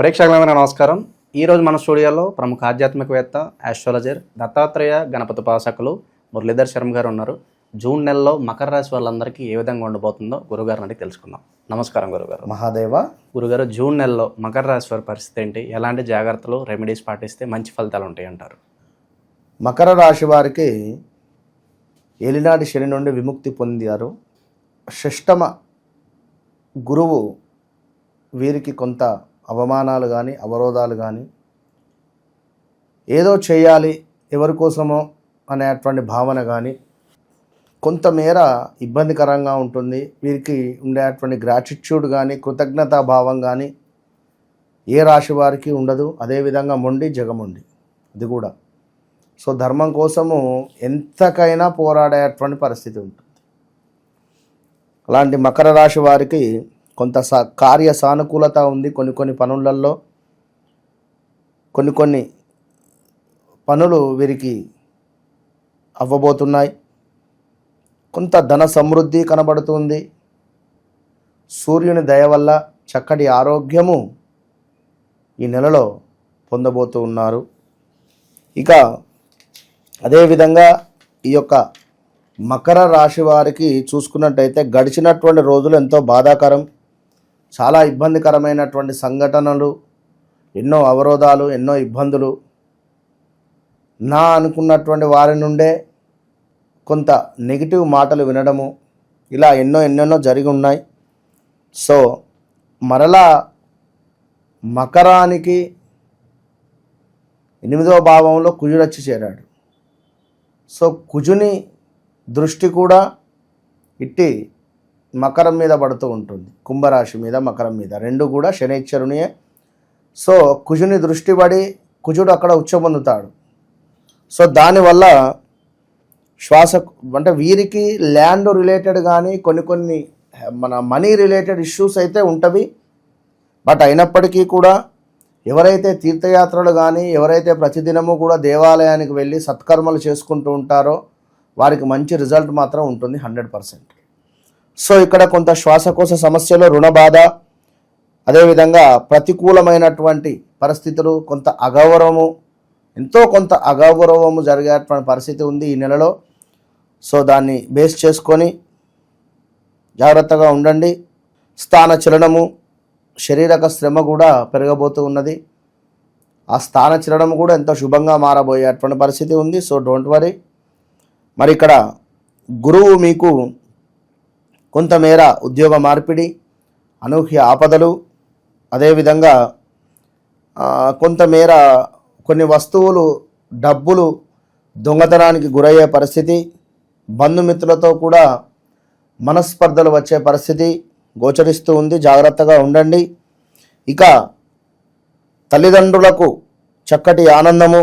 ప్రేక్షకులందరూ నమస్కారం. ఈరోజు మన స్టూడియోలో ప్రముఖ ఆధ్యాత్మికవేత్త ఆస్ట్రాలజర్ దత్తాత్రేయ గణపతి ఉపాసకులు మురళీధర్ శర్మ గారు ఉన్నారు. జూన్ నెలలో మకర రాశి వాళ్ళందరికీ ఏ విధంగా ఉండబోతుందో గురుగారిని అడిగి తెలుసుకుందాం. నమస్కారం గురుగారు. మహాదేవ. గురుగారు జూన్ నెలలో మకర రాశి వారి పరిస్థితి ఏంటి? ఎలాంటి జాగ్రత్తలు రెమెడీస్ పాటిస్తే మంచి ఫలితాలు ఉంటాయి అంటారు? మకర రాశి వారికి ఏలినాటి శని నుండి విముక్తి పొందారు. షష్టమ గురువు వీరికి కొంత అవమానాలు కానీ అవరోధాలు కానీ ఏదో చేయాలి ఎవరి కోసమో అనేటువంటి భావన కానీ కొంతమేర ఇబ్బందికరంగా ఉంటుంది. వీరికి ఉండేటువంటి గ్రాటిట్యూడ్ కానీ కృతజ్ఞతా భావం కానీ ఏ రాశి వారికి ఉండదు. అదేవిధంగా మొండి జగముండి. అది కూడా. సో ధర్మం కోసము ఎంతకైనా పోరాడేటువంటి పరిస్థితి ఉంటుంది. అలాంటి మకర రాశి వారికి కొంత సా కార్య సానుకూలత ఉంది కొన్ని కొన్ని పనులలో కొన్ని కొన్ని పనులు వీరికి అవ్వబోతున్నాయి. కొంత ధన సమృద్ధి కనబడుతుంది. సూర్యుని దయ వల్ల చక్కటి ఆరోగ్యము ఈ నెలలో పొందబోతూ ఉన్నారు. ఇక అదేవిధంగా ఈ యొక్క మకర రాశి వారికి చూసుకున్నట్టయితే గడిచినటువంటి రోజులు ఎంతో బాధాకరం. చాలా ఇబ్బందికరమైనటువంటి సంఘటనలు ఎన్నో అవరోధాలు ఎన్నో ఇబ్బందులు. నా అనుకున్నటువంటి వారి నుండే కొంత నెగిటివ్ మాటలు వినడము ఇలా ఎన్నో ఎన్నెన్నో జరిగి ఉన్నాయి. సో మరలా మకరానికి ఎనిమిదవ భావంలో కుజుడొచ్చి చేరాడు. సో కుజుని దృష్టి కూడా ఇట్టి మకరం మీద పడుతూ ఉంటుంది. కుంభరాశి మీద మకరం మీద. రెండు కూడా శనిశ్చరునియే సో కుజుని దృష్టి పడి కుజుడు అక్కడ ఉచ్చ పొందుతాడు సో దానివల్ల శ్వాస అంటే వీరికి ల్యాండ్ రిలేటెడ్ కానీ కొన్ని కొన్ని మన మనీ రిలేటెడ్ ఇష్యూస్ అయితే ఉంటవి. బట్ అయినప్పటికీ కూడా ఎవరైతే తీర్థయాత్రలు కానీ ఎవరైతే ప్రతిదినము కూడా దేవాలయానికి వెళ్ళి సత్కర్మలు చేసుకుంటూ ఉంటారో వారికి మంచి రిజల్ట్ మాత్రం ఉంటుంది హండ్రెడ్ పర్సెంట్. సో ఇక్కడ కొంత శ్వాసకోశ సమస్యలు రుణ బాధ అదేవిధంగా ప్రతికూలమైనటువంటి పరిస్థితులు కొంత అగౌరవము ఎంతో కొంత అగౌరవము జరిగేటువంటి పరిస్థితి ఉంది ఈ నెలలో. సో దాన్ని బేస్ చేసుకొని జాగ్రత్తగా ఉండండి. స్థాన చలనము శరీరక శ్రమ కూడా పెరగబోతూ ఉన్నది. ఆ స్థాన చలనం కూడా ఎంతో శుభంగా మారబోయేటువంటి పరిస్థితి ఉంది. So don't worry. మరి ఇక్కడ గురువు మీకు కొంతమేర ఉద్యోగ మార్పిడి అనూహ్య ఆపదలు అదేవిధంగా కొంతమేర కొన్ని వస్తువులు డబ్బులు దొంగతనానికి గురయ్యే పరిస్థితి బంధుమిత్రులతో కూడా మనస్పర్ధలు వచ్చే పరిస్థితి గోచరిస్తూ ఉంది. జాగ్రత్తగా ఉండండి. ఇక తల్లిదండ్రులకు చక్కటి ఆనందము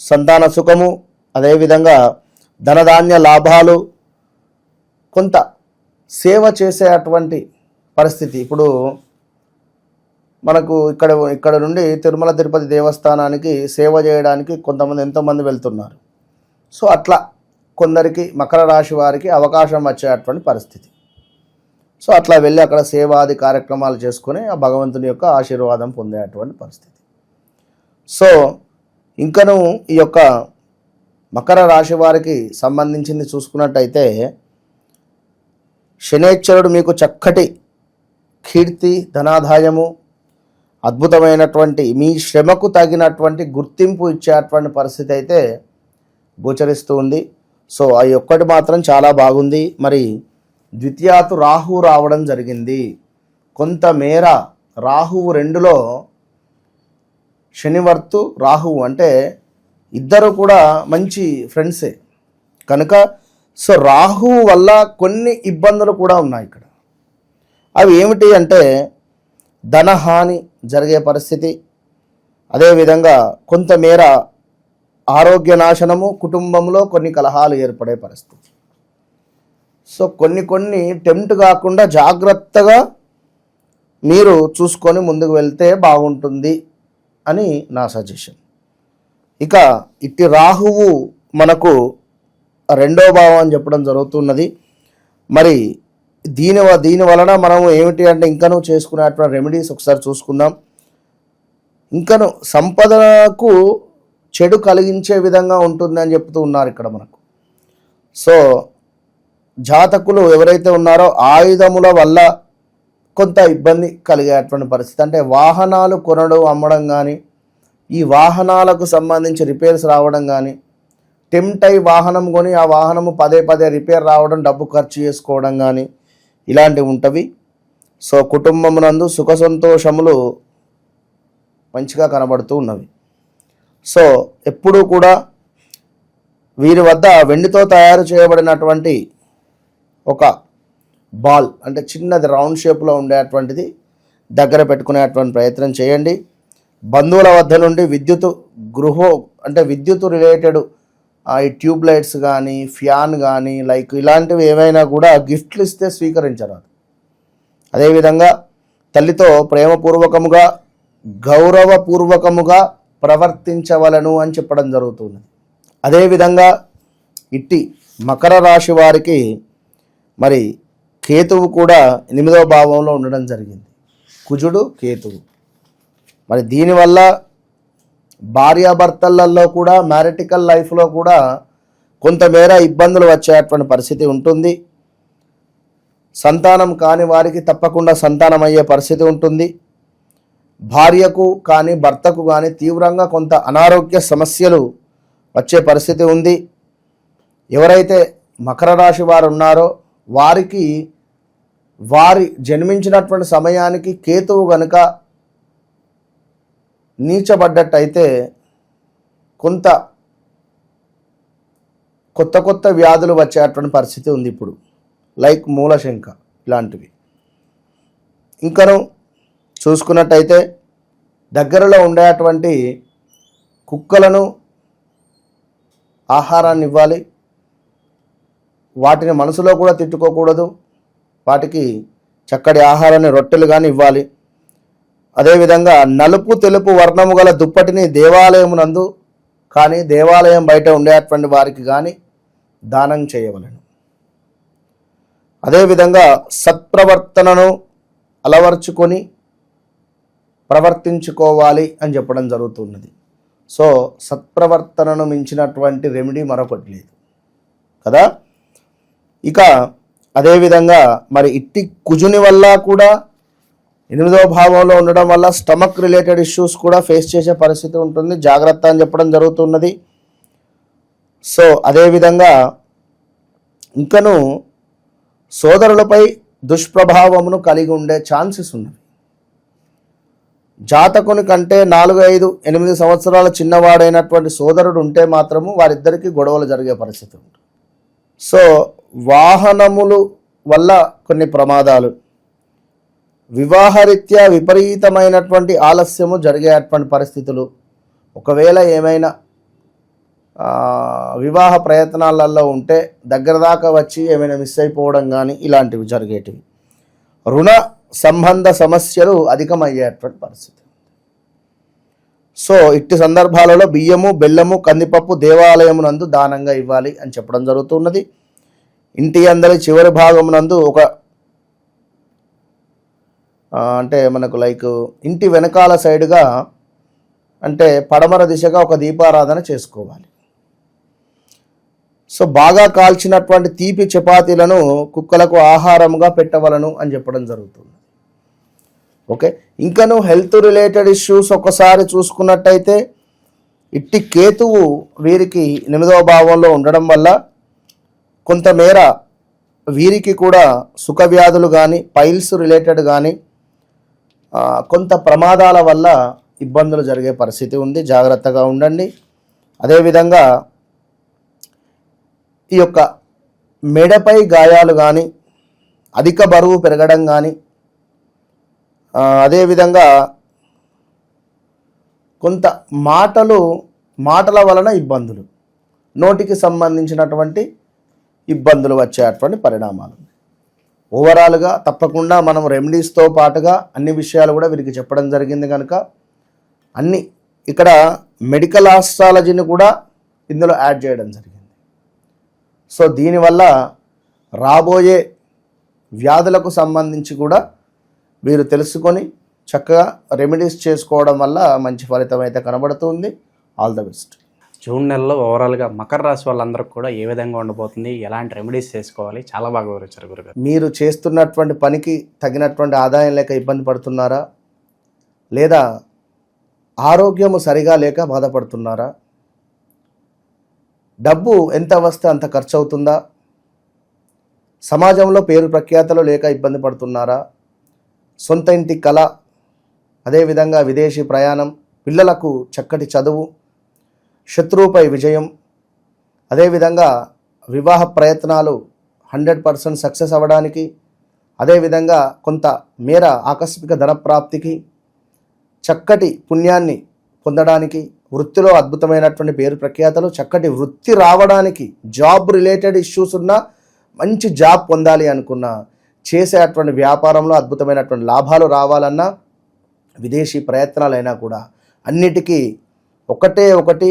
సంతాన సుఖము అదేవిధంగా ధనధాన్య లాభాలు కొంత సేవ చేసే అటువంటి పరిస్థితి. ఇప్పుడు మనకు ఇక్కడ ఇక్కడ నుండి తిరుమల తిరుపతి దేవస్థానానికి సేవ చేయడానికి కొంతమంది ఎంతోమంది వెళ్తున్నారు. సో అట్లా కొందరికి మకర రాశి వారికి అవకాశం వచ్చేటువంటి పరిస్థితి. సో అట్లా వెళ్ళి అక్కడ సేవాది కార్యక్రమాలు చేసుకుని ఆ భగవంతుని యొక్క ఆశీర్వాదం పొందేటువంటి పరిస్థితి. సో ఇంకను ఈ యొక్క మకర రాశి వారికి సంబంధించింది చూసుకున్నట్టయితే శనేశ్వరుడు మీకు చక్కటి కీర్తి ధనాదాయము అద్భుతమైనటువంటి మీ శ్రమకు తగినటువంటి గుర్తింపు ఇచ్చేటువంటి పరిస్థితి అయితే గోచరిస్తూ ఉంది. సో ఆ ఒక్కటి మాత్రం చాలా బాగుంది. మరి ద్వితీయాతు రాహు రావడం జరిగింది. కొంతమేర రాహువు రెండులో శనివర్తు రాహువు అంటే ఇద్దరు కూడా మంచి ఫ్రెండ్సే. కనుక సో రాహువు వల్ల కొన్ని ఇబ్బందులు కూడా ఉన్నాయి ఇక్కడ. అవి ఏమిటి అంటే ధనహాని జరిగే పరిస్థితి. అదేవిధంగా కొంతమేర ఆరోగ్య నాశనము కుటుంబంలో కొన్ని కలహాలు ఏర్పడే పరిస్థితి. సో కొన్ని కొన్ని టెంప్ట్ కాకుండా జాగ్రత్తగా మీరు చూసుకొని ముందుకు వెళ్తే బాగుంటుంది అని నా సజెషన్. ఇక ఇట్టి రాహువు మనకు రెండో భావం అని చెప్పడం జరుగుతున్నది. మరి దీని వ- దీని వలన మనం ఏమిటి అంటే ఇంకనూ చేసుకునేటువంటి రెమెడీస్ ఒకసారి చూసుకుందాం. ఇంకను సంపదకు చెడు కలిగించే విధంగా ఉంటుంది అని చెప్తూ ఉన్నారు ఇక్కడ మనకు. సో జాతకులు ఎవరైతే ఉన్నారో ఆయుధముల వల్ల కొంత ఇబ్బంది కలిగేటువంటి పరిస్థితి. అంటే వాహనాలు కొనడం అమ్మడం కానీ ఈ వాహనాలకు సంబంధించి రిపేర్స్ రావడం కానీ టెంప్ట్ అయి వాహనం కొని ఆ వాహనము పదే పదే రిపేర్ రావడం డబ్బు ఖర్చు చేసుకోవడం కానీ ఇలాంటివి ఉంటవి. సో కుటుంబమునందు సుఖ సంతోషములు మంచిగా కనబడుతూ ఉన్నవి. సో ఎప్పుడూ కూడా వీరి వద్ద వెండితో తయారు చేయబడినటువంటి ఒక బాల్ అంటే చిన్నది రౌండ్ షేప్లో ఉండేటువంటిది దగ్గర పెట్టుకునేటువంటి ప్రయత్నం చేయండి. బంధువుల వద్ద నుండి విద్యుత్ గృహ అంటే విద్యుత్ రిలేటెడ్ ఈ ట్యూబ్ లైట్స్ కానీ ఫ్యాన్ కానీ లైక్ ఇలాంటివి ఏవైనా కూడా గిఫ్ట్లు ఇస్తే స్వీకరించరాదు. అదేవిధంగా తల్లితో ప్రేమపూర్వకముగా గౌరవపూర్వకముగా ప్రవర్తించవలను అని చెప్పడం జరుగుతుంది. అదేవిధంగా ఇట్టి మకర రాశి వారికి మరి కేతువు కూడా ఎనిమిదవ భావంలో ఉండడం జరిగింది. కుజుడు కేతువు. మరి దీనివల్ల భార్యాభర్తలలో కూడా మ్యారిటికల్ లైఫ్లో కూడా కొంతమేర ఇబ్బందులు వచ్చేటువంటి పరిస్థితి ఉంటుంది. సంతానం కాని వారికి తప్పకుండా సంతానం అయ్యే పరిస్థితి ఉంటుంది. భార్యకు కానీ భర్తకు కానీ తీవ్రంగా కొంత అనారోగ్య సమస్యలు వచ్చే పరిస్థితి ఉంది. ఎవరైతే మకర రాశి వారు ఉన్నారో వారికి వారి జన్మించినటువంటి సమయానికి కేతువు గనుక నీచబడ్డట్టయితే కొంత కొత్త కొత్త వ్యాధులు వచ్చేటువంటి పరిస్థితి ఉంది ఇప్పుడు. లైక్ మూలశంక ఇలాంటివి. ఇంకను చూసుకున్నట్టయితే దగ్గరలో ఉండేటువంటి కుక్కలను ఆహారాన్ని ఇవ్వాలి. వాటిని మనసులో కూడా తిట్టుకోకూడదు. వాటికి చక్కటి ఆహారాన్ని రొట్టెలు కానీ ఇవ్వాలి. అదేవిధంగా నలుపు తెలుపు వర్ణము గల దుప్పటిని దేవాలయమునందు కానీ దేవాలయం బయట ఉండేటువంటి వారికి కానీ దానం చేయవలను. అదేవిధంగా సత్ప్రవర్తనను అలవర్చుకొని ప్రవర్తించుకోవాలి అని చెప్పడం జరుగుతున్నది. సో సత్ప్రవర్తనను మించినటువంటి రెమెడీ మరొకటి లేదు. కదా? ఇక అదేవిధంగా మరి ఇట్టి కుజుని వల్ల కూడా ఎనిమిదవ భావంలో ఉండడం వల్ల స్టమక్ రిలేటెడ్ ఇష్యూస్ కూడా ఫేస్ చేసే పరిస్థితి ఉంటుంది. జాగ్రత్త అని చెప్పడం జరుగుతున్నది. సో అదేవిధంగా ఇంకను సోదరులపై దుష్ప్రభావమును కలిగి ఉండే ఛాన్సెస్ ఉన్నవి. జాతకుని కంటే నాలుగు ఐదు ఎనిమిది సంవత్సరాల చిన్నవాడైనటువంటి సోదరుడు ఉంటే మాత్రము వారిద్దరికీ గొడవలు జరిగే పరిస్థితి ఉంటుంది. సో వాహనములు వల్ల కొన్ని ప్రమాదాలు వివాహరీత్యా విపరీతమైనటువంటి ఆలస్యము జరిగేటువంటి పరిస్థితులు. ఒకవేళ ఏమైనా వివాహ ప్రయత్నాలలో ఉంటే దగ్గర దాకా వచ్చి ఏమైనా మిస్ అయిపోవడం కానీ ఇలాంటివి జరిగేటివి. రుణ సంబంధ సమస్యలు అధికమయ్యేటువంటి పరిస్థితి. సో ఇట్టి సందర్భాలలో బియ్యము బెల్లము కందిపప్పు దేవాలయమునందు దానంగా ఇవ్వాలి అని చెప్పడం జరుగుతున్నది. ఇంటి అందరి చివరి భాగమునందు ఒక అంటే మనకు లైక్ ఇంటి వెనకాల సైడుగా అంటే పడమర దిశగా ఒక దీపారాధన చేసుకోవాలి. సో బాగా కాల్చినటువంటి తీపి చపాతీలను కుక్కలకు ఆహారంగా పెట్టవలను అని చెప్పడం జరుగుతుంది. ఓకే? ఇంకను హెల్త్ రిలేటెడ్ ఇష్యూస్ ఒకసారి చూసుకున్నట్టయితే ఇట్టి కేతువు వీరికి ఎనిమిదవ భావంలో ఉండడం వల్ల కొంతమేర వీరికి కూడా సుఖ వ్యాధులు కానీ పైల్స్ రిలేటెడ్ కానీ కొంత ప్రమాదాల వల్ల ఇబ్బందులు జరిగే పరిస్థితి ఉంది. జాగ్రత్తగా ఉండండి. అదేవిధంగా ఈ యొక్క మెడపై గాయాలు కానీ అధిక బరువు పెరగడం కానీ అదేవిధంగా కొంత మాటలు మాటల వలన ఇబ్బందులు నోటికి సంబంధించినటువంటి ఇబ్బందులు వచ్చేటువంటి పరిణామాలు. ఓవరాల్గా తప్పకుండా మనం రెమెడీస్తో పాటుగా అన్ని విషయాలు కూడా వీరికి చెప్పడం జరిగింది కనుక అన్ని ఇక్కడ మెడికల్ ఆస్ట్రాలజీని కూడా ఇందులో యాడ్ చేయడం జరిగింది. సో దీనివల్ల రాబోయే వ్యాధులకు సంబంధించి కూడా వీరు తెలుసుకొని చక్కగా రెమెడీస్ చేసుకోవడం వల్ల మంచి ఫలితం అయితే కనబడుతుంది ఆల్ ద బెస్ట్ జూన్ నెలలో ఓవరాల్గా మకర రాశి వాళ్ళందరికీ కూడా ఏ విధంగా ఉండబోతుంది? ఎలాంటి రెమెడీస్ చేసుకోవాలి? చాలా బాగా వివరించారు గురుగారు. మీరు చేస్తున్నటువంటి పనికి తగినటువంటి ఆదాయం లేక ఇబ్బంది పడుతున్నారా? లేదా ఆరోగ్యము సరిగా లేక బాధపడుతున్నారా? డబ్బు ఎంత వస్తే అంత ఖర్చు అవుతుందా సమాజంలో పేరు ప్రఖ్యాతలు లేక ఇబ్బంది పడుతున్నారా? సొంత ఇంటి కళ అదేవిధంగా విదేశీ ప్రయాణం పిల్లలకు చక్కటి చదువు శత్రువుపై విజయం. అదేవిధంగా వివాహ ప్రయత్నాలు హండ్రెడ్ పర్సెంట్ సక్సెస్ అవ్వడానికి అదేవిధంగా కొంత మేర ఆకస్మిక ధనప్రాప్తికి చక్కటి పుణ్యాన్ని పొందడానికి వృత్తిలో అద్భుతమైనటువంటి పేరు ప్రఖ్యాతలు చక్కటి వృత్తి రావడానికి జాబ్ రిలేటెడ్ ఇష్యూస్ ఉన్నా మంచి జాబ్ పొందాలి అనుకున్నా చేసేటువంటి వ్యాపారంలో అద్భుతమైనటువంటి లాభాలు రావాలన్నా విదేశీ ప్రయత్నాలైనా కూడా అన్నిటికీ ఒకటే ఒకటి